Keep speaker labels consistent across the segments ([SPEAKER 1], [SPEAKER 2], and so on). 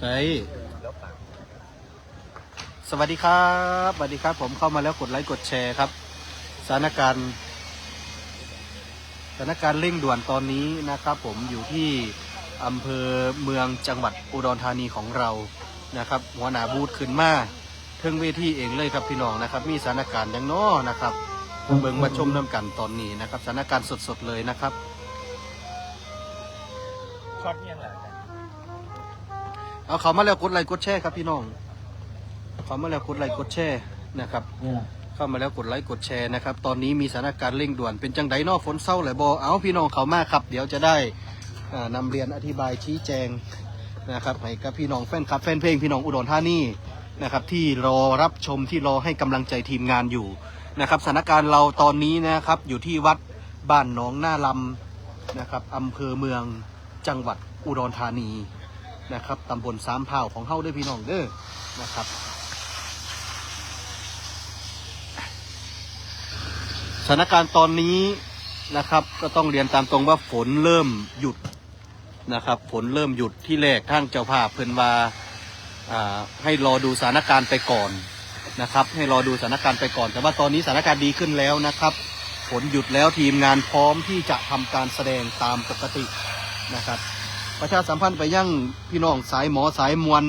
[SPEAKER 1] ไปสวัสดีครับสวัสดีครับ ผมเข้ามาแล้วกดไลค์กดแชร์ครับ สถานการณ์สถานการณ์เร่งด่วนตอนนี้นะครับ ผมอยู่ที่อำเภอเมืองจังหวัดอุดรธานีของเรานะครับ หัวหน้าบูธขึ้นมาเทิงเวทีเองเลยครับพี่น้องนะครับ มีสถานการณ์อย่างน้อนะครับเบิ่งมาชมน้ำกันตอนนี้นะครับ สถานการณ์สดๆเลยนะครับ
[SPEAKER 2] ช็อตยังไง
[SPEAKER 1] เอาเขามาแล้วกดไลค์กดแชร์ครับพี่น้อง เขามาแล้วกดไลค์กดแชร์นะครับ เข้ามาแล้วกดไลค์กดแชร์นะครับ ตอนนี้มีสถานการณ์เร่งด่วนเป็นจังไดนอฝนเศร้าหรือบอเอาพี่น้องเขามาครับ เดี๋ยวจะได้อ่านำเรียนอธิบายชี้แจงนะครับให้กับพี่น้องแฟนคลับแฟนเพลงพี่น้องอุดรธานีนะครับที่รอรับชมที่รอให้กำลังใจทีมงานอยู่นะครับสถานการณ์เราตอนนี้นะครับอยู่ที่วัดบ้านหนองหน้าลำนะครับอำเภอเมืองจังหวัดอุดรธานี นะครับตำบลสามเผ่าของเฮาด้วยพี่น้องเด้อนะครับสถานการณ์ตอนนี้นะครับ ก็ต้องเรียนตามตรงว่าฝนเริ่มหยุดนะครับฝนเริ่มหยุดที่แรกทางเจ้าภาพเพิ่นว่าอ่าให้รอดูสถานการณ์ไปก่อนนะครับ ให้รอดูสถานการณ์ไปก่อน แต่ว่าตอนนี้สถานการณ์ดีขึ้นแล้วนะครับฝนหยุดแล้วทีมงานพร้อมที่จะทำการแสดงตามปกตินะครับ ประชาสัมพันธ์ไปยังพี่น้องสายหมอสายมวล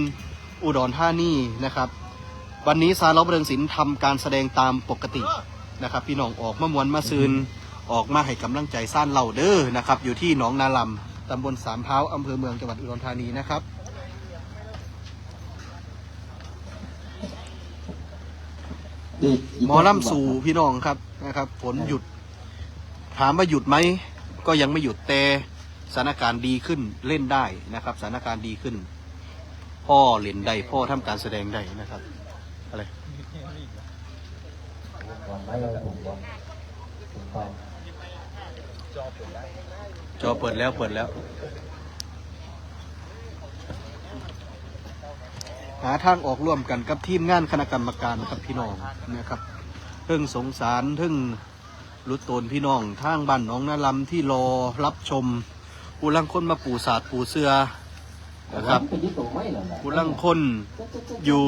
[SPEAKER 1] อุดรธานีนะครับ วันนี้ซาลบเริงศิลป์ทำการแสดงตามปกตินะครับ พี่น้องออกมามวนมาซืนออกมาให้กำลังใจซ่านเหล่าเด้อนะครับ อยู่ที่หนองนาลำตำบลสามเท้าอำเภอเมืองจังหวัดอุดรธานีนะครับหมอลำสู่พี่น้องครับนะครับฝนหยุด ถามว่าหยุดไหม ก็ยังไม่หยุดแต่ สถานการณ์ดีขึ้นเล่นได้นะครับ สถานการณ์ดีขึ้น พ่อเล่นได้พ่อทำการแสดงได้นะครับอะไร
[SPEAKER 3] วันไม่เราถูกวันถูกต้อง
[SPEAKER 2] จอเปิด
[SPEAKER 1] แล้วเปิดแล้ว หาทางออกร่วมกันกับทีมงานคณะกรรมการครับพี่น้องนะครับเพิ่งสงสารเพิ่งรุดโตนพี่น้องทางบ้านน้องนาลำที่รอรับชม ผู้ลังคนมาปูศาสตร์ปูเสือนะครับ
[SPEAKER 3] เป็นที่ตัวไม่หรอก
[SPEAKER 1] ผู้ลังคนอยู่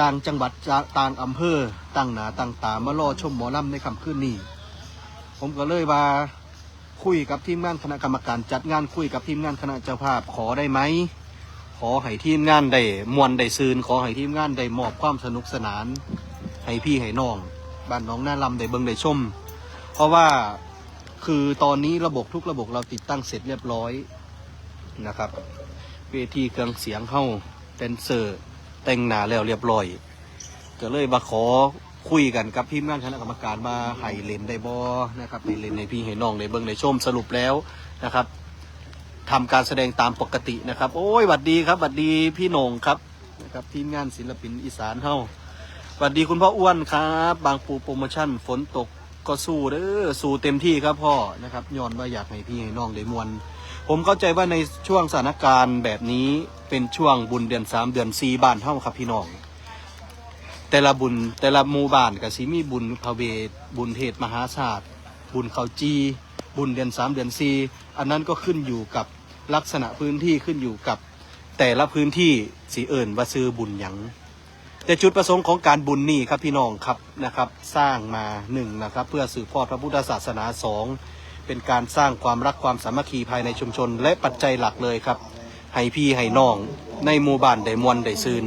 [SPEAKER 1] ต่างจังหวัดจากต่างอำเภอต่างหนาต่างตามารอชมหมอลำในค่ำคืนนี้ผมก็เลยว่าคุยกับทีมงานคณะกรรมการจัดงานคุยกับทีมงานคณะเจ้าภาพขอได้ไหมขอให้ทีมงานได้มวนได้ซืนขอให้ทีมงานได้มอบความสนุกสนานให้พี่ให้น้องบ้านน้องหน้าลำได้เบิงได้ชม เพราะว่า คือตอนนี้ระบบทุกระบบเราติดตั้งเสร็จเรียบร้อยนะครับ เวทีเครื่องเสียงเข้าเดนเซอร์ แต่งหนาแล้วเรียบร้อยก็เลยมาขอคุยกันกับทีมงานคณะกรรมการมาให้เลนได้บอนะครับให้เลนในพี่ให้น้องในเบิ้งในชมสรุปแล้วนะครับทำการแสดงตามปกตินะครับ โอ้ยหวัดดีครับหวัดดีพี่หนงครับนะครับทีมงานศิลปินอีสานเฮาหวัดดีคุณพ่ออ้วนครับ บางปูโปรโมชั่นฝนตก ก็สู้เด้อสู้เต็มที่ครับพ่อนะครับย้อนว่าอยากให้พี่ให้น้องได้มวนผมเข้าใจว่าในช่วงสถานการณ์แบบนี้เป็นช่วงบุญเดือนสามเดือนสี่บ้านเท่าครับพี่น้อง แต่ละบุญแต่ละหมู่บ้านก็สิมีบุญพระเวทบุญเทศมหาศาสตร์บุญเขาจีบุญเดือนสามเดือนสี่อันนั้นก็ขึ้นอยู่กับลักษณะพื้นที่ขึ้นอยู่กับแต่ละพื้นที่สีเอิญว่าซื้อบุญหยัง แต่จุดประสงค์ของการบุญนี่ครับพี่น้องครับนะครับ สร้างมาหนึ่งนะครับ เพื่อสืบทอดพระพุทธศาสนาสองเป็นการสร้างความรักความสามัคคีภายในชุมชน และปัจจัยหลักเลยครับให้พี่ให้น้อง ในหมู่บ้านได้มวนได้ซืน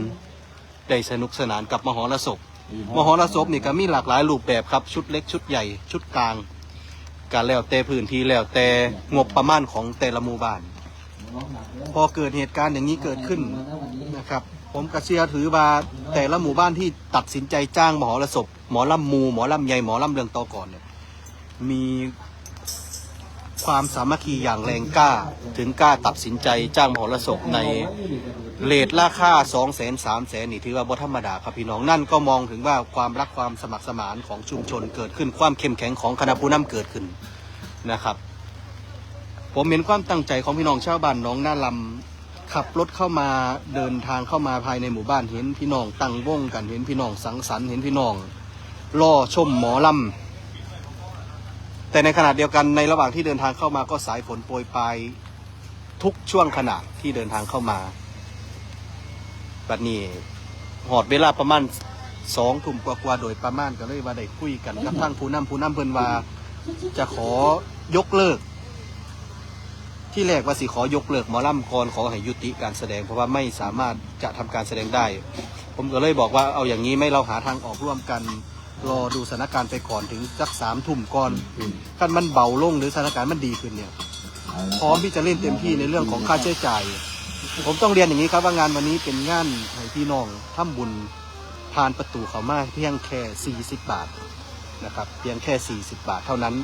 [SPEAKER 1] ได้สนุกสนานกับมหรสพมหรสพนี่ก็มีหลากหลายรูปแบบครับชุดเล็กชุดใหญ่ชุดกลางการแล้วแต่พื้นที่แล้วแต่งบประมาณของแต่ละหมู่บ้าน พอเกิดเหตุการณ์อย่างนี้เกิดขึ้นนะครับ ผมกระเชียร์ถือว่าแต่ละหมู่บ้านที่ตัดสินใจจ้างหมหรสพหมอลำมูหมอลำใหญ่หมอลำเรืองตอก่อนเนี่ยมีความสามัคคีอย่างแรงกล้า ถึงกล้าตัดสินใจจ้างหมหรสพในเลทราคาสองแสนสามแสนนี่ถือว่าบ่ธรรมดาครับพี่น้องนั่นก็มองถึงว่าความรักความสมัครสมานของชุมชนเกิดขึ้นความเข้มแข็งของคณะผู้นำเกิดขึ้นนะครับ ผมเห็นความตั้งใจของพี่น้องชาวบ้านน้องหน้าลำ ขับรถเข้ามาเดินทางเข้ามาภายในหมู่บ้านเห็นพี่น้องตั้งวงกันเห็นพี่น้องสังสรรค์เห็นพี่น้องล่อชมหมอลำแต่ในขณะเดียวกันในระหว่างที่เดินทางเข้ามาก็สายฝนโปรยปลายทุกช่วงขณะที่เดินทางเข้ามาบัดนี้หอดเวลาประมาณสองทุ่มกว่าๆโดยประมาณก็เลยว่าได้คุยกันกับทางผู้นำผู้นำเพิ่นว่าจะขอยกเลิก ที่แรกว่าสิขอยกเลิกหมอลำกรขอให้ยุติการแสดง เพราะว่าไม่สามารถจะทำการแสดงได้ ผมก็เลยบอกว่าเอาอย่างนี้ไม่เราหาทางออกร่วมกัน รอดูสถานการณ์ไปก่อนถึงสักสามทุ่มก่อนถ้ามันเบาลงหรือสถานการณ์มันดีขึ้นเนี่ยพร้อมที่จะเล่นเต็มที่ในเรื่องของค่าใช้จ่าย ผมต้องเรียนอย่างนี้ครับว่างานวันนี้เป็นงานให้พี่น้องทำบุญผ่านประตูเขามาเพียงแค่ 40 บาทนะครับเพียงแค่ 40 บาทเท่านั้น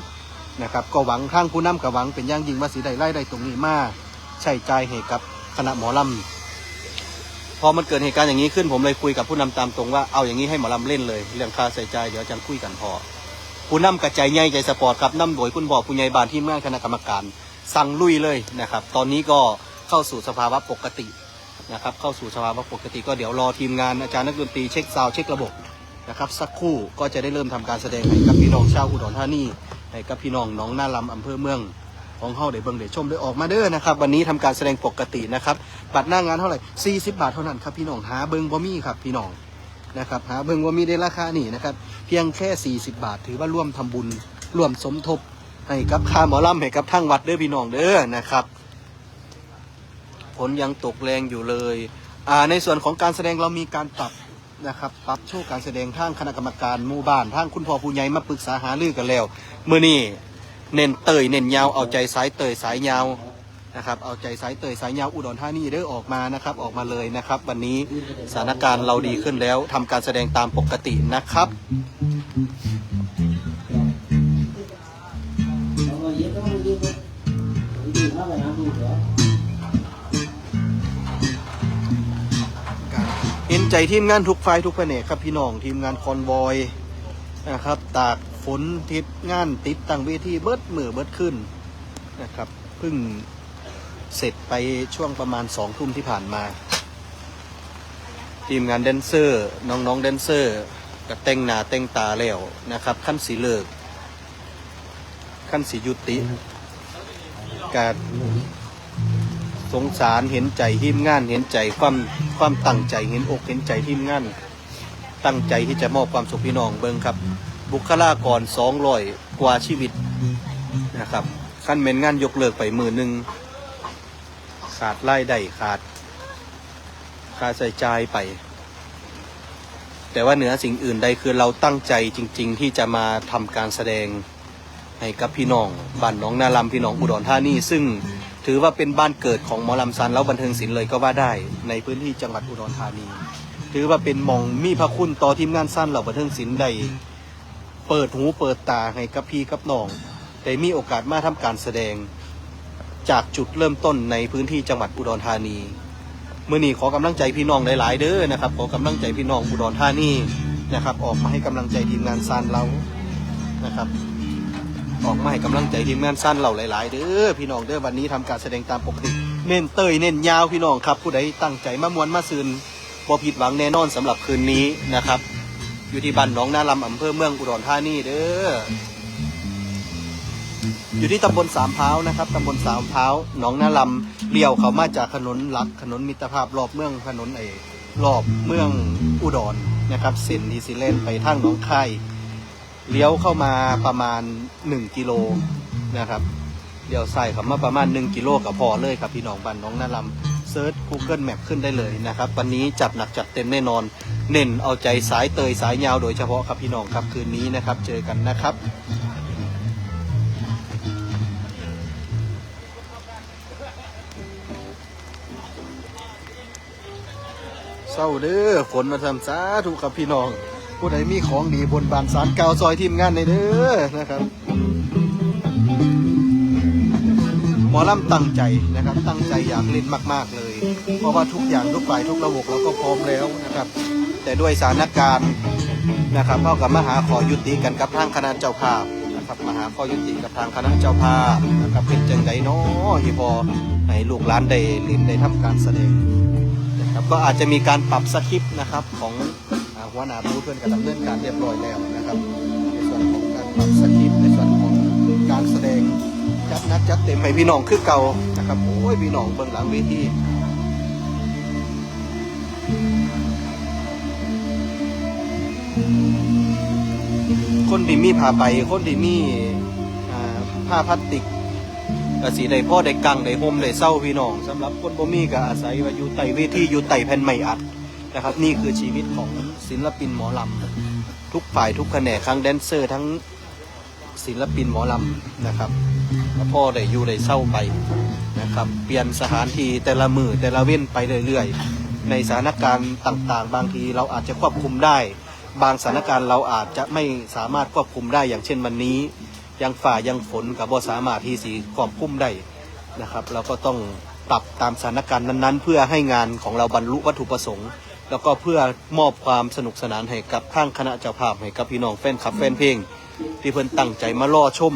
[SPEAKER 1] นะครับก็หวังข้างผู้นำกับหวังเป็นอย่างยิ่งว่าสีใดไล่ใดตรงนี้มาใช้จ่ายให้กับคณะหมอลำพอมันเกิดเหตุการณ์อย่างนี้ขึ้นผมเลยคุยกับผู้นำตามตรงว่าเอาอย่างนี้ให้หมอลำเล่นเลยเรื่องค่าใช้จ่ายเดี๋ยวอาจังคุยกันพอผู้นำกระจายใหญ่ใจสปอร์ตครับนำโดยคุณบอกผู้ใหญ่บานที่เมื่อคณะกรรมการสั่งลุยเลยนะครับ ตอนนี้ก็เข้าสู่สภาวะปกตินะครับ เข้าสู่สภาวะปกติก็เดี๋ยวรอทีมงานอาจารย์นักดนตรีเช็คซาวเช็คระบบนะครับ สักครู่ก็จะได้เริ่มทำการแสดงให้กับพี่น้องชาวอุดรธานี ให้กับพี่น้องน้องนาลำอำเภอเมืองของเฮาได้เบิ่งได้ชมได้ออกมาเด้อนะครับ วันนี้ทำการแสดงปกตินะครับบัตรหน้างานเท่าไหร่ 40 บาทเท่านั้นครับพี่น้องหาเบิ่งบ่มีครับพี่น้องนะครับหาเบิ่งบ่มีได้ราคานี่นะครับเพียงแค่ 40 บาท ถือว่าร่วมทำบุญร่วมสมทบให้กับค่าหมอลำให้กับทั้งวัดเด้อพี่น้องเด้อนะครับฝนยังตกแรงอยู่เลยอ่าในส่วนของการแสดงเรามีการปรับนะครับปรับโชว์การแสดงทางคณะกรรมการหมู่บ้านทางคุณพ่อผู้ใหญ่มาปรึกษาหารือกันแล้ว มื้อนี้เน้นเตยเน้นยาวเอาใจสายเตยสายยาวนะครับเอาใจสายเตยสายยาวอุดรธานีเด้อออกมานะครับออกมาเลยนะครับ วันนี้สถานการณ์เราดีขึ้นแล้วทำการแสดงตามปกตินะครับ
[SPEAKER 3] เห็
[SPEAKER 1] นใจทีมงานทุกฝ่ายทุกแผนกครับพี่น้องทีมงานคอนบอยนะครับตาก ฝนทิศงานติดตั้งเวทีเบิดมือเบิดขึ้นนะครับเพิ่งเสร็จไปช่วงประมาณสองทุ่มที่ผ่านมา ทีมงานแดนเซอร์ น้องๆแดนเซอร์ก็แต่งหน้าแต่งตาแล้วนะครับขั้นสีเลิกขั้นสียุติการสงสารเห็นใจทีมงาน เห็นใจความความตั้งใจเห็นอกเห็นใจทีมงาน ตั้งใจที่จะมอบความสุขพี่น้องเบิ้งครับ บุคลากรสองร้อยกว่าชีวิตนะครับขั้นเม็นงานยกเลิกไปมือหนึ่งขาดรายได้ขาดค่าใช้จ่ายไป แต่ว่าเหนือสิ่งอื่นใดคือเราตั้งใจจริง ๆ ที่จะมาทำการแสดงให้กับพี่น้องบ้านน้องนาลำพี่น้องอุดรธานีซึ่งถือว่าเป็นบ้านเกิดของหมอลำซันแล้วบันเทิงศิลป์เลยก็ว่าได้ ในพื้นที่จังหวัดอุดรธานี ถือว่าเป็นมองมีพระคุณต่อทีมงานสั้นเหล่าบันเทิงศิลป์ได้ เปิดหูเปิดตาให้กับพี่กับน้องได้มีโอกาสมาทำการแสดง จากจุดเริ่มต้นในพื้นที่จังหวัดอุดรธานีเมื่อนี้ขอกำลังใจพี่น้องหลาย ๆ เด้อนะครับขอกำลังใจพี่น้องอุดรธานีนะครับ ออกมาให้กำลังใจทีมงานซันเรานะครับออกมาให้กำลังใจทีมงานสั้นเราหลาย ๆ เด้อพี่น้องเด้อวันนี้ทำการแสดงตามปกติ เน้นเตยเน้นยาวพี่น้องครับ ผู้ใดตั้งใจมามวนมาซืนบ่ผิดหวังแน่นอนสำหรับคืนนี้นะครับ อยู่ที่บ้านหนองนาลำอำเภอเมืองอุดรธานีเด้อ อยู่ที่ตำบลสามพร้านะครับตำบลสามพร้าหนองนาลำเลี้ยวเขามาจากถนนหลักถนนมิตรภาพรอบเมืองถนนเอรอบเมืองอุดรนะครับเส้นดีซิเลนไปทางหนองคายเลี้ยวเข้ามาประมาณ 1 กิโลนะครับเดี๋ยวใส่คำว่าประมาณ 1 กิโลกับพอเลยครับพี่น้องบ้านน้องนาลำ ซิร์ช Google Map ขึ้นได้เลยนะครับ วันนี้จัดหนักจัดเต็มแน่นอน เน้นเอาใจสายเตยสายยาวโดยเฉพาะครับพี่น้องครับคืนนี้นะครับ เจอกันนะครับเศร้าเด้อฝนมาทำสาธุครับพี่น้อง ผู้ใดมีของดีบนบานสารเก่าซอยทีมงานในเด้อนะครับ หมอลำตั้งใจนะครับ ตั้งใจอยากเล่นมาก ๆ เลย เพราะว่าทุกอย่างทุกฝ่ายทุกระบบเราก็พร้อมแล้วนะครับ แต่ด้วยสถานการณ์นะครับเท่ากับมหาขอยุติกันกับทางคณะเจ้าภาพนะครับมหาขอยุติกับทางคณะเจ้าภาพนะครับเป็นจังไดเนาะที่พอให้ลูกหลานได้เล่นได้ทำการแสดงนะครับก็อาจจะมีการปรับสคริปต์นะครับของหัวหน้าผู้เพื่อนกับดำเนินการเรียบร้อยแล้วนะครับในส่วนของการปรับสคริปต์ในส่วนของการแสดงจัดนักจัดเต็มให้พี่น้องคือเก่านะครับโอ้ยพี่น้องเบื้องหลังเวที คนที่มีผ้าใบคนที่มีอ่าผ้าพลาสติกก็สีได้พ่อได้กังได้ห่มได้เศร้าพี่น้องสำหรับคนบ่มีก็อาศัยว่าอยู่ใต้เวทีอยู่ใต้แผ่นไม้อัดนะครับ นี่คือชีวิตของศิลปินหมอลำทุกฝ่ายทุกแขนงทั้งแดนเซอร์ทั้งศิลปินหมอลำนะครับแล้วพ่อได้อยู่ได้เศร้าไปนะครับ เปลี่ยนสถานที่แต่ละมือแต่ละเว้นไปเรื่อยๆ ในสถานการณ์ต่างๆ บางทีเราอาจจะควบคุมได้ บางสถานการณ์เราอาจจะไม่สามารถควบคุมได้อย่างเช่นวันนี้ ยังฝ่ายังฝนกับบ่สามารถที่สีควบคุมได้นะครับ เราก็ต้องปรับตามสถานการณ์นั้นๆ เพื่อให้งานของเราบรรลุวัตถุประสงค์ แล้วก็เพื่อมอบความสนุกสนานให้กับทางคณะเจ้าภาพให้กับพี่น้องแฟนคลับแฟนเพลง ที่เพิ่นตั้งใจมารอชม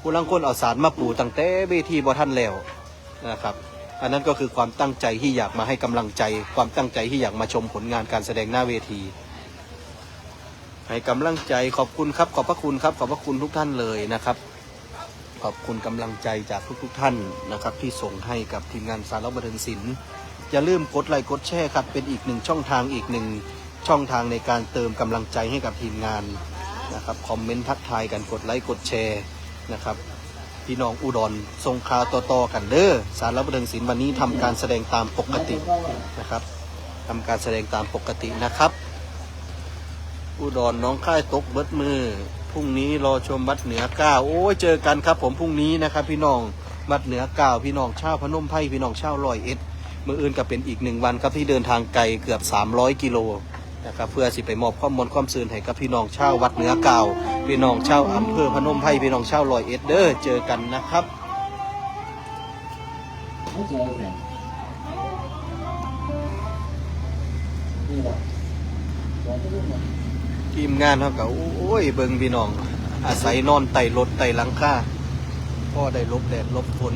[SPEAKER 1] ผู้ลังคนเอาสารมาปูตั้งแต่เวทีบ่ทันแล้วนะครับอันนั้นก็คือความตั้งใจที่อยากมาให้กำลังใจ ความตั้งใจที่อยากมาชมผลงานการแสดงหน้าเวที ให้กำลังใจขอบคุณครับ ขอบพระคุณครับ ขอบพระคุณทุกท่านเลยนะครับ ขอบคุณกำลังใจจากทุกๆท่านนะครับ ที่ส่งให้กับทีมงานสารบันเทิงศิลป์อย่าลืมกดไลค์กดแชร์ครับเป็นอีกหนึ่งช่องทางอีกหนึ่งช่องทางในการเติมกำลังใจให้กับทีมงานนะครับคอมเมนต์ทักทายกันกดไลค์กดแชร์นะครับพี่น้องอุดรทรงคาต่อๆกันเด้อสารบันเทิงศิลป์วันนี้ทำการแสดงตามปกตินะครับทำการแสดงตามปกตินะครับ อุดรน้องค่ายตกเบิดมือพรุ่งนี้รอชมบัดเหนือเก้าโอ้ยเจอกันครับ ผมพรุ่งนี้นะครับ พี่น้องบัดเหนือเก้าพี่น้องชาวพนมไพรพี่น้องชาวลอยเอ็ดมืออื่นก็เป็นอีกหนึ่งวันครับที่เดินทางไกลเกือบ 300 กิโลนะครับเพื่อสิไปมอบข้อมูลความซื่นให้กับพี่น้องชาววัดเหนือเก่าพี่น้องชาวอำเภอพนมไพรพี่น้องชาวลอยเอ็ดเด้อเจอกันนะครับ
[SPEAKER 3] นี่แหละ
[SPEAKER 1] ทีมงานเขาก็โอ้ยเบิงพี่น้อง อาศัยนอนไต่รถไต่หลังคาพ่อได้ลบแดดลบฝน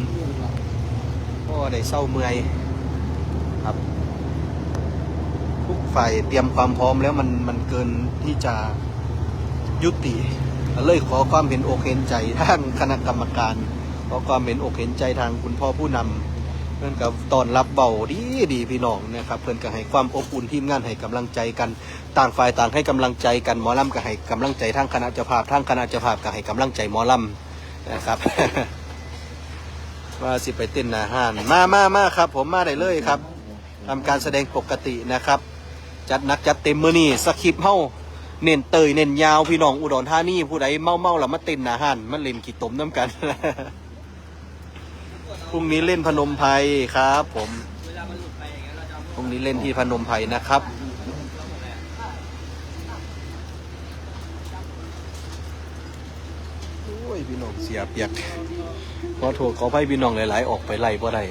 [SPEAKER 1] พ่อได้เศร้าเมื่อยครับ ทุกฝ่ายเตรียมความพร้อมแล้วมันมันเกินที่จะยุติเลยขอความเห็นอกเห็นใจทางคณะกรรมการขอความเห็นอกเห็นใจทางคุณพ่อผู้นำ พื่อนกับตอนรับเบาดีดีพี่น้องนะครับเพื่อนก็ให้ความอบอุ่นทีมงานให้กำลังใจกันต่างฝ่ายต่างให้กำลังใจกันหมอลำก็ให้กำลังใจทางคณะเจ้าภาพทางคณะเจ้าภาพก็ให้กำลังใจหมอลำนะครับว่าสิไปเต้นอาหารมามามาครับ ผมมาได้เลยครับทำการแสดงปกตินะครับ จัดนักจัดเต็มมือนี่สคริปเฮาเน้นเตยเน้นยาวพี่น้องอุดรธานีผู้ใดเมาเมาแล้วมาเต้นอาหารมาเล่นกี่ตมน้ำกัน พรุ่งนี้เล่นพนมไพรครับ ผมพรุ่งนี้เล่นที่พนมไพรนะครับ โอ้ยพี่น้องเสียเปียกขอโทษขอให้พี่น้องหลาย ๆ ออกไปไล่บ่ได้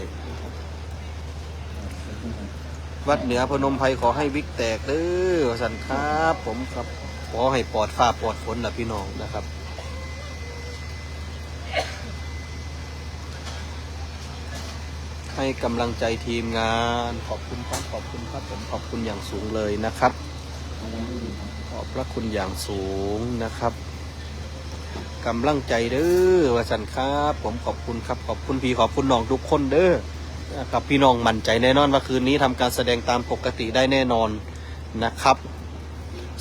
[SPEAKER 1] วัดเหนือพนมไพรขอให้วิกแตกเด้อสันครับ ผมครับ ขอให้ปลอดฟ้าปลอดฝนนะพี่น้องนะครับ ให้กำลังใจทีมงาน ขอบคุณครับขอบคุณครับผมขอบคุณอย่างสูงเลยนะครับ ขอบพระคุณอย่างสูงนะครับกำลังใจเด้อว่าสันครับ ผมขอบคุณครับขอบคุณพี่ขอบคุณน้องทุกคนเด้อนะครับพี่น้องมั่นใจแน่นอนว่าคืนนี้ทำการแสดงตามปกติได้แน่นอนนะครับ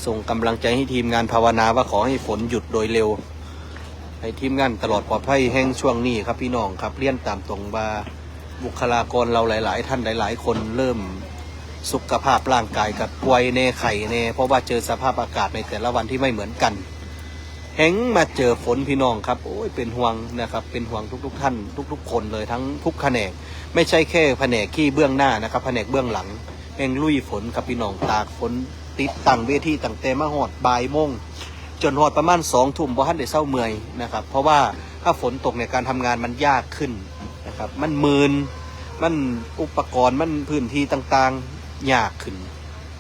[SPEAKER 1] ส่งกำลังใจให้ทีมงานภาวนาว่าขอให้ฝนหยุดโดยเร็ว ให้ทีมงานตลอดปลอดภัยแห่งช่วงนี้ครับพี่น้องครับเลี่ยนตามตรงว่า บุคลากรเราหลาย ๆ ท่านหลาย ๆ คนเริ่มสุขภาพร่างกายกับป่วยเนไข่เนเพราะว่าเจอสภาพอากาศในแต่ละวันที่ไม่เหมือนกันแห้งมาเจอฝนพี่น้องครับโอ้ยเป็นห่วงนะครับเป็นห่วงทุก ๆ ท่าน ทุก ๆ คนเลยทั้งทุกแผนก ไม่ใช่แค่แผนกที่เบื้องหน้านะครับแผนกเบื้องหลังแหงลุยฝนครับพี่น้องตากฝนติดตั้งเวทีตั้งแต่มาหอดบ่ายโมงจนหอดประมาณสองทุ่มบ่ทันได้เศร้าเมื่อยนะครับเพราะว่าถ้าฝนตกในยการทำงานมันยากขึ้น นะครับ มันมืนมันอุปกรณ์มันพื้นที่ต่างๆยากขึ้น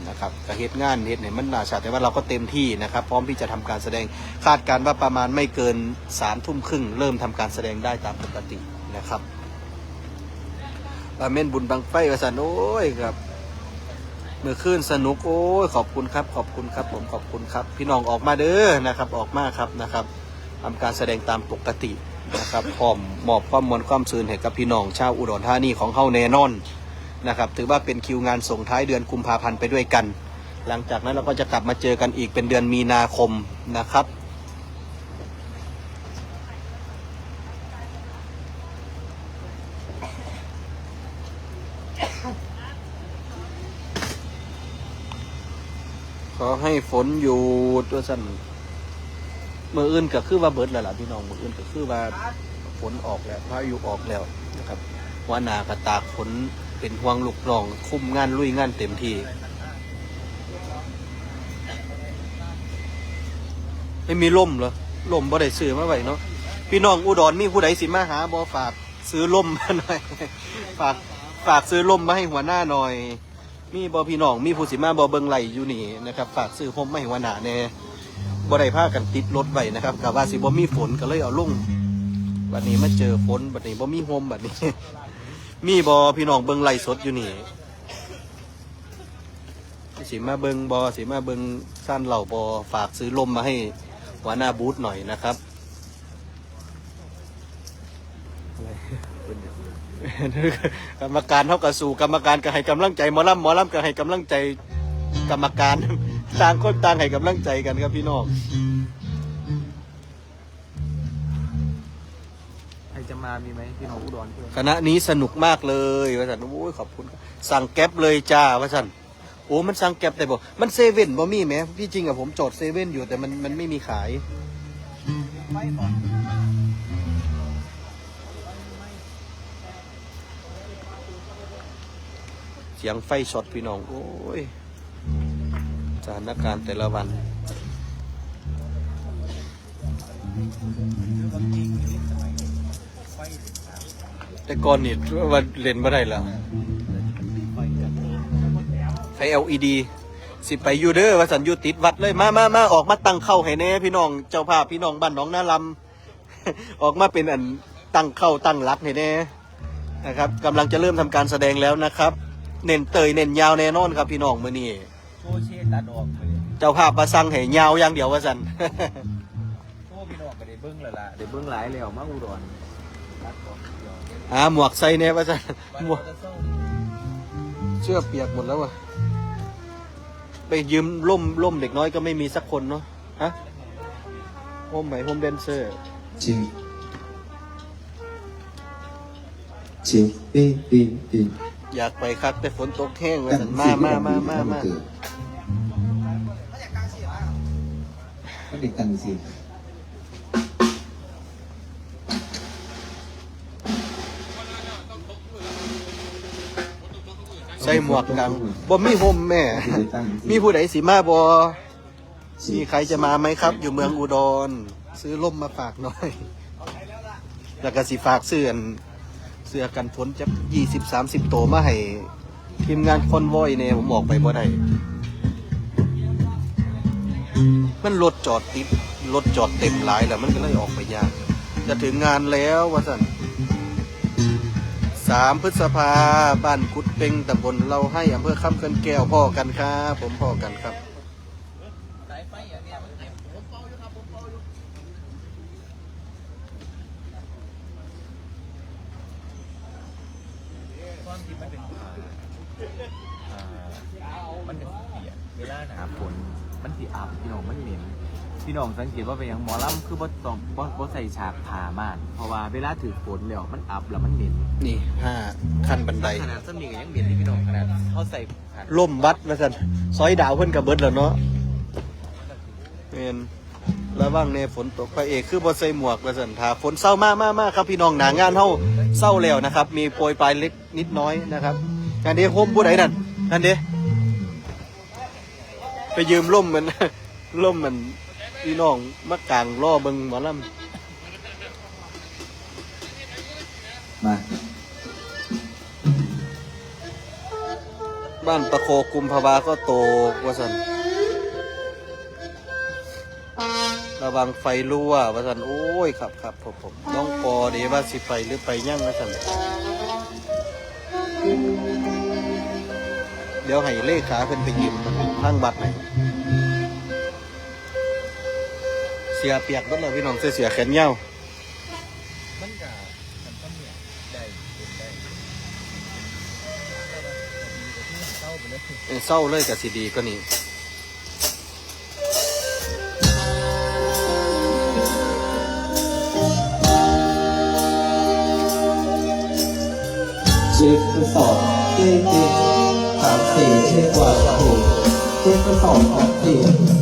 [SPEAKER 1] นะครับกับเหตุงานเหตุเนี่ยมันน่าชาแต่ว่าเราก็เต็มที่นะครับ พร้อมที่จะทำการแสดงคาดการณ์ว่าประมาณไม่เกินสามทุ่มครึ่งเริ่มทำการแสดงได้ตามปกตินะครับบาเมนบุญบังไฟกระสันโอ้ยครับเมื่อคืนสนุกโอ้ยขอบคุณครับ ขอบคุณครับ ผมขอบคุณครับ พี่น้องออกมาเด้อนะครับ ออกมาครับนะครับทำการแสดงตามปกติ นะครับพร้อมมอบความมวลความซื่นให้กับพี่น้องชาวอุดรธานีของเฮาแน่นอนนะครับถือว่าเป็นคิวงานส่งท้ายเดือนกุมภาพันธ์ไปด้วยกัน หลังจากนั้นเราก็จะกลับมาเจอกันอีกเป็นเดือนมีนาคมนะครับขอให้ฝนอยู่ตัวสั่น มืออื่นก็คือว่าเบิดแล้วล่ะพี่น้องมืออื่นก็คือว่าฝนออกแล้วพายุออกแล้วนะครับว่าหนากระตากฝนเป็นห่วงลูกน้อง คุมงานลุยงานเต็มที่ ไม่มีล่มเหรอล่มบ่ได้ซื้อมาไว้เนาะพี่น้องอุดรมีผู้ใดสิมาหาบ่ฝากซื้อล่มมาหน่อยฝากฝากซื้อล่มมาให้หัวหน้าหน่อย มีบอพี่น้องมีผู้สิมาบอเบิงไหลอยู่นี่นะครับ ฝากซื้อผมไม่หัวหน้าแน่ บ่ได้ากันติดรถไว้นะครับกะว่าสิบ่มีฝนก็เลยเอาลงบัดนี้มาเจอฝนบัดนี้บ่มีโฮมบัดนี้ มีบอพี่น้องเบิงไหลสดอยู่นี่สิมาเบิงบอสิมาเบิงสั้นเหล่าบอฝากซื้อลมมาให้หัวหน้าบูธหน่อยนะครับกรรมการเท่ากับสู่กรรมการก็ให้กำลังใจหมอลำหมอลำก็ให้กำลังใจกรรมการ ต่างคนต่างให้กำลังใจกันครับพี่น้อง
[SPEAKER 2] ใครจะมามีไหมพี่น้องอุดรเพื่อน
[SPEAKER 1] คณะนี้สนุกมากเลยว่าสันโอ้ยขอบคุณครับสั่งแก๊ปเลยจ้าว่าสันโอ้มันสั่งแก๊ปแต่บอกมันเซเว่นบ่มีไหมพี่จริงอะผมจอดเซเว่นอยู่แต่มันมันไม่มีขายเสียงไฟช็อตพี่น้อง โอ้ย สถานการณ์แต่ละวัน แต่ก่อนนี่ว่าเล่นบ่ได้แล้วไฟ LED สิไปยูเด้อว่าสันอยู่ติดวัดเลยมามามาออกมาตั้งเข้าให้แน่พี่น้องเจ้าภาพพี่น้องบ้านน้องนาลำออกมาเป็นอันตั้งเข้าตั้งรักให้แน่นะครับกำลังจะเริ่มทำการแสดงแล้วนะครับ เน้นเตยเน้นยาวแน่นอนครับพี่น้องมื้อนี้
[SPEAKER 2] เจ้า
[SPEAKER 1] ภาพประสั่งให้ยาวอย่างเดียวว่าสัน
[SPEAKER 2] โซ่พี่น้องไปได้เบิ้งแล้วล่ะได้เบิ้งหลายแล้วมาอุดรดออกเหา
[SPEAKER 1] หมวกใส่เนี่ยว่าสันหมวก
[SPEAKER 2] เสื้
[SPEAKER 1] อเปียกหมดแล้ววะไปยืมร่มร่มเด็กน้อยก็ไม่มีสักคนเนาะฮะโอมไหมโฮมเดนเซอร์
[SPEAKER 4] จิวจิวติงติงติง
[SPEAKER 1] อยากไปครับแต่ฝนตกแห้งมาสันมามามามามา
[SPEAKER 4] ก็เด็กตังสิ
[SPEAKER 1] ใส่หมวกกันบ่มีห่มแม่ มีผู้ใดสีมาบอสีใครจะมาไหมครับ อยู่เมืองอุดร ซื้อล่มมาฝากหน่อย แล้วก็สีฝากเสื่อ เสื้อกันฝนจะยี่สิบสามสิบโตวมาให้ทีมงานคอนวอยเนี่ยผมออกไปบ่ได้มันรถจอดติดรถจอดเต็มหลายแล้วมันก็เลยออกไปยาก จะถึงงานแล้ววะสันสามพฤษภาบ้านกุดเป็งตำบลเราให้อำเภอคำเกินแก้วพ่อกันครับผมพ่อกันครับ
[SPEAKER 2] พี่น้องสังเกตว่าเป็นอย่างหมอลำคือบ่ต้องบ่บ่ใส่ฉากผ่าม่านเพราะว่าเวลาถือฝนแล้วมันอับแล้วมันเหม็น
[SPEAKER 1] นี่ห้าขั้นบันได
[SPEAKER 2] ขนาดสมีก็ยังเหม็นที่พี่น้องขนาดเขาใส่ผ่าน
[SPEAKER 1] ล่มวัดมาสันซอยดาวเพิ่นกับเบิดแล้วเนาะเป็นระวังในฝนตกพระเอกคือบ่ใส่หมวกมาสันถ้าฝนเศร้ามากมากมากครับ พี่น้องหนางานเฮาเศร้าแล้วนะครับ มีโปรยปลายเล็กนิดน้อยนะครับอันนี้โฮมผู้ใดนั่นนั่นเด้ไปยืมล่มมันล่มมัน พี่น้องมากลางล่อเบิงหมอลำ
[SPEAKER 4] มา
[SPEAKER 1] บ้านตะโคกุมภาวาก็โตวาสันระวังไฟรั่ววาสันโอ้ยครับครับผมผมน้องปอเดี๋ยวว่าสิไปหรือไปยั่งวาสันเดี๋ยวให้เลขาเพิ่นไปยืมทางบัตรหน่อย สียเปียกเบัดเลยพี่น้องเสื้อเสียแขนยาว
[SPEAKER 2] มันก็มันก็เนี่ยได้เป็นได้เลย
[SPEAKER 1] เอ้ยเศร้าเลยกับซีดีก็นี่
[SPEAKER 4] เช็คทดสอบเต้เต้สามสี่เช็คกว่าถูกเช็คทดสอบสามสี่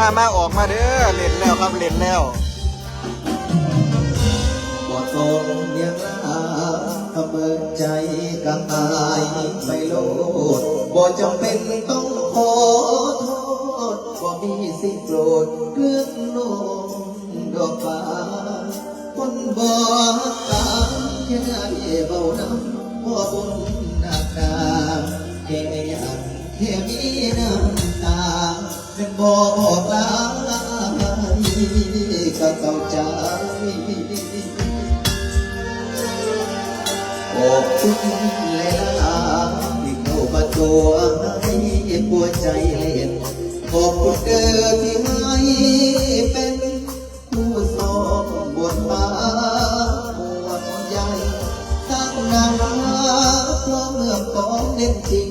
[SPEAKER 1] มามาออกมาเด้อเล่นแล้วครับเล่นแล้ว
[SPEAKER 4] บ่ต้องเลี้ยงลาเบิกใจกับตายไปโลดบ่จำเป็นต้องขอโทษบ่มีสิโกรธเรื่องน้องดอกฟ้าคนบ่ตามแค่ได้เบาน้ำบ่บุญหนักหนาแค่อยากแค่มีน้ำ เป็นบ่บอกลาก็เข้าใจขอบคุณหลายๆที่เข้ามาตัวให้หัวใจเล่นขอบคุณเด้อที่ให้เป็นผู้สอนบทบาทบทใหญ่สร้งนางร้ายเพราะเมื่อก่อนเล่นจริง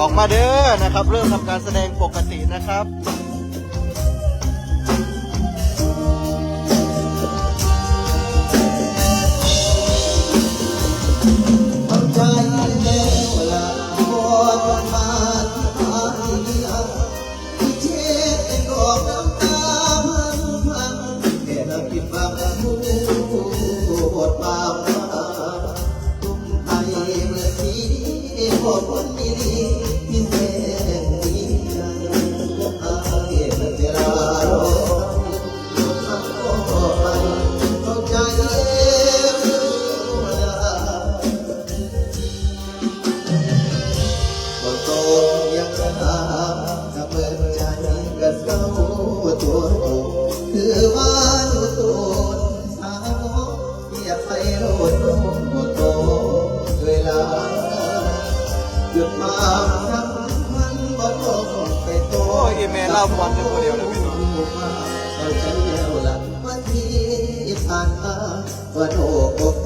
[SPEAKER 4] ออกมาเด้อนะครับ เริ่
[SPEAKER 1] มทำการแสดงปกตินะครับ
[SPEAKER 4] อ้ยอีเม
[SPEAKER 1] ลเล่าบอลจะคนเดียวเลยพี่น้อง
[SPEAKER 4] เข้าใจแล้วล่ะวันที่ผ่านมาวันโอ้อก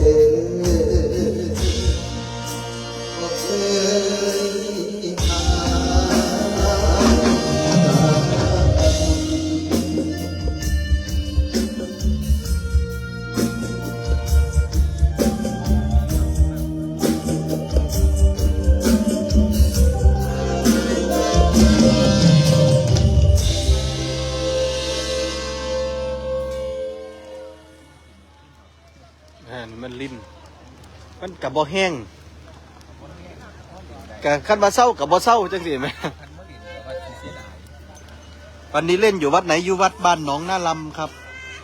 [SPEAKER 1] ห้งกับขั้นบาเศร้ากับบาเศร้าจังสิไหม
[SPEAKER 2] วั
[SPEAKER 1] นนี้เล่นอยู่วัดไหนอยู่วัดบ้านหนองนาลำครับ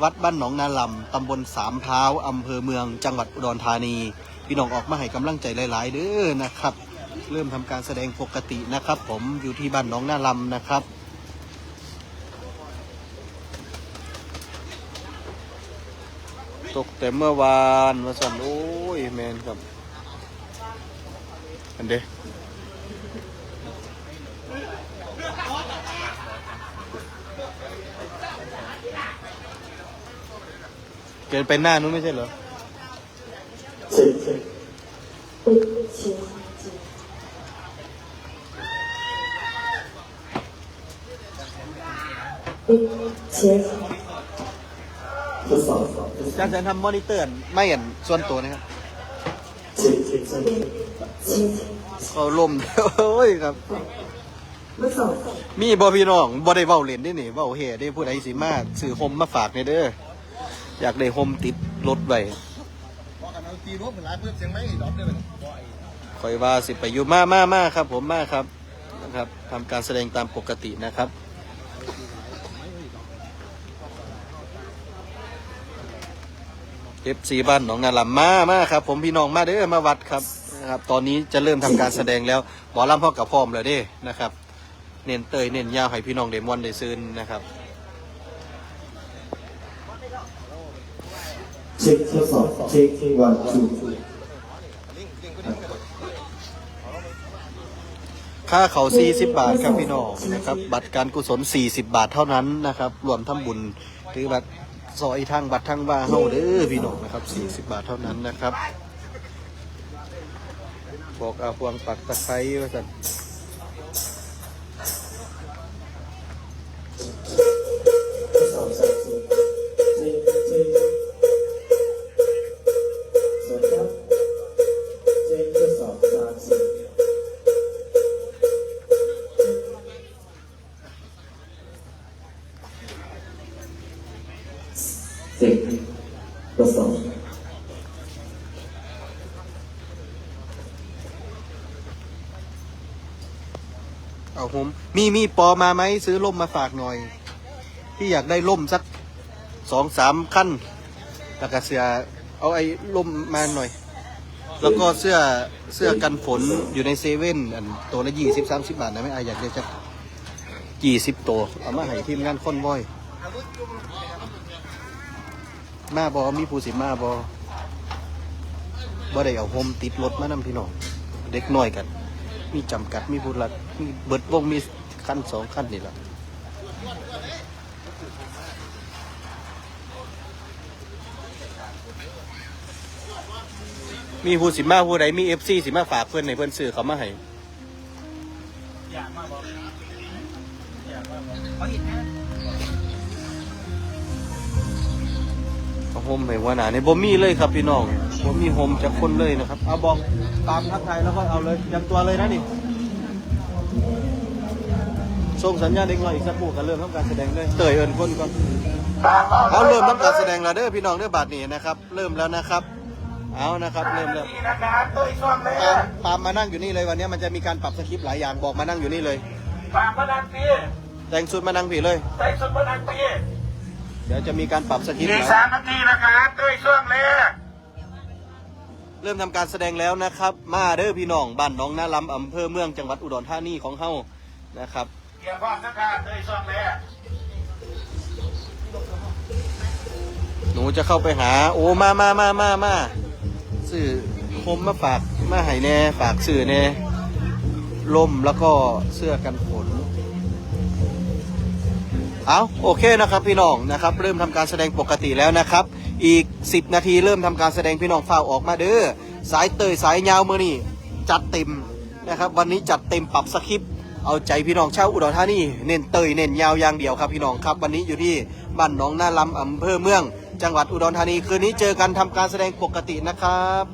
[SPEAKER 1] วัดบ้านหนองนาลำตำบลสามเท้าวอำเภอเมือง จังหวัดอุดรธานี พี่น้องออกมาให้กำลังใจหลาย ๆ เด้อนะครับ เริ่มทำการแสดงปกตินะครับ ผมอยู่ที่บ้านหนองนาลำนะครับตกแต่เมื่อวานมาสั่นโอ้ยแมนครับ อันเด้เกินไปหน้านู้นไม่ใช่เหรอ
[SPEAKER 4] ทดสอบ
[SPEAKER 1] อาจารย์ทำมอนิเตอร์ ไม่เห็นส่วนตัวนะครับ
[SPEAKER 4] เขา
[SPEAKER 1] ล่มโอ้ยครับ มีบอพี่น้องบอได้เว้าเล่นได้หนี่เว้าเฮได้ผู้ใดสิมาซื้อโฮมมาฝากในเด้ออยากได้โฮมติดรถไว้คอยว่าสิไปอยู่มามามาครับ ผมมาครับนะครับทำการแสดงตามปกตินะครับ เอฟซีบ้านหนองนาลำมามาครับ ผมพี่น้องมาเด้อมาวัดครับนะครับ ตอนนี้จะเริ่มทำการแสดงแล้วหมอลำพ่อกับพร้อมแล้วเด้นะครับ เน้นเตยเน้นยาวให้พี่น้องเดมอนได้ซื้นนะครับ
[SPEAKER 4] เช็คทดสอบเช็ควันทู
[SPEAKER 1] ค่าเขา40 บาทครับพี่น้องนะครับ บัตรการกุศล 40 บาทเท่านั้นนะครับ รวมทำบุญถือบัตร ซอยทางบัตรทางบาเฮาเด้อพี่น้องนะครับ 40 บาทเท่านั้นนะครับ บอกอาพวงปักตะไคร้ว่าสัน
[SPEAKER 4] มมี
[SPEAKER 1] มีปอมาไหมซื้อล่มมาฝากหน่อย พี่อยากได้ล่มสักสองสามขั้นแล้วก็เสื้อเอาไอ้ล่มมาหน่อย แล้วก็เสื้อเสื้อกันฝนอยู่ในเซเว่นอันตัวละยี่สิบสามสิบบาทนะไม่อายอยากได้สักยี่สิบตัวเอามาให้ทีมงานค้นว้อยมาบอมีผู้สิมาบอบ่ได้เอาโฮมติดรถมานำพี่น้อง เด็กน้อยกัน มีจำกัดมีผู้รักมีเบิดวงมี ขั้นสองขั้นนี่แหละมีผู้สิมาผู้ใดมีเอฟซีสิมาฝากเพื่อนในเพื่อนซื้อเขามาให้เอาโฮมให้ว่าหนาในบ่มีเลยครับพี่น้องบ่มีโฮมจากคนเลยนะครับ เอาบอกตามทักทายแล้วก็เอาเลยเตรียมตัวเลยนะนี่ ส่งสัญญาณเด็กน้อยอีกสักครู่กันเริ่มทำการแสดงเลยเตยเอิญคนก่อนเอาเริ่มทำการแสดงแล้วเด้อพี่น้องเด้อบาทนี้นะครับ เริ่มแล้วนะครับ เอานะครับเริ่มแล้วปาล์มปาล์มมานั่งอยู่นี่เลยวันนี้มันจะมีการปรับสคริปต์หลายอย่างบอกมานั่งอยู่นี่เลย
[SPEAKER 5] ฝากพนันปี
[SPEAKER 1] แต่งชุดมานั่งผีเลย
[SPEAKER 5] ใส่สุดพนันปี
[SPEAKER 1] เดี๋ยวจะมีการปรับสคริปต์
[SPEAKER 5] อี
[SPEAKER 1] ห
[SPEAKER 5] ก
[SPEAKER 1] ลาย
[SPEAKER 5] สามนาทีนะครับด้วยช่วงแรก
[SPEAKER 1] เริ่มทำการแสดงแล้วนะครับ มาเด้อพี่น้องบ้านหน้องนาลำอำเภอเมืองจังหวัดอุดรธานีของเฮานะครับ
[SPEAKER 5] เตรียมพร้อมนะครับด้วยช่วงแรก
[SPEAKER 1] หนูจะเข้าไปหา โอ้มามามามามาสื่อคมมาฝากมาให้แน่ฝากสื่อแน่ล่มแล้วก็เสื้อกันฝนเอาโอเคนะครับพี่น้องนะครับ เริ่มทำการแสดงปกติแล้วนะครับ อีก 10 นาทีเริ่มทำการแสดงพี่น้องฝ้าออกมาเด้อสายเตยสายยาวมือนี่จัดเต็มนะครับ วันนี้จัดเต็มปรับสคริปต์ เอาใจพี่น้องชาวอุดรธานีเน้นเตยเน้นยาวอย่างเดียวครับพี่น้องครับ วันนี้อยู่ที่บ้านหนองนาลำอำเภอเมือง จังหวัดอุดรธานีคืนนี้เจอกันทำการแสดงปกตินะครับ